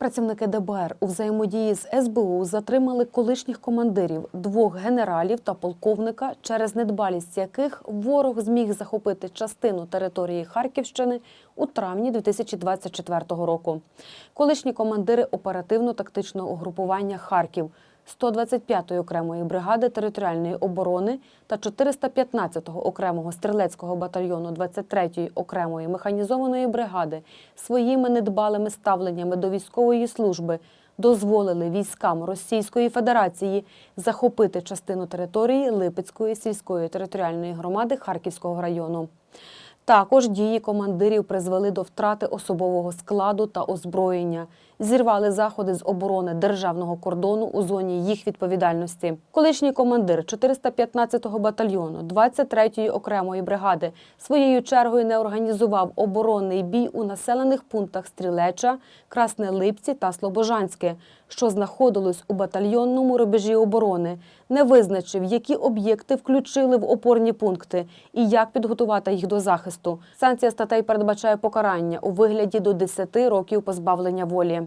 Працівники ДБР у взаємодії з СБУ затримали колишніх командирів двох генералів та полковника, через недбалість яких ворог зміг захопити частину території Харківщини у травні 2024 року. Колишні командири оперативно-тактичного угрупування Харків. 125-ї окремої бригади територіальної оборони та 415-го окремого стрілецького батальйону 23-ї окремої механізованої бригади своїми недбалими ставленнями до військової служби дозволили військам Російської Федерації захопити частину території Липецької сільської територіальної громади Харківського району. Також дії командирів призвели до втрати особового складу та озброєння, зірвали заходи з оборони державного кордону у зоні їх відповідальності. Колишній командир 415-го батальйону 23-ї окремої бригади своєю чергою не організував оборонний бій у населених пунктах Стрілеча, Красне Липці та Слобожанське, що знаходилось у батальйонному рубежі оборони, не визначив, які об'єкти включили в опорні пункти і як підготувати їх до захисту. Санкція статей передбачає покарання у вигляді до 10 років позбавлення волі.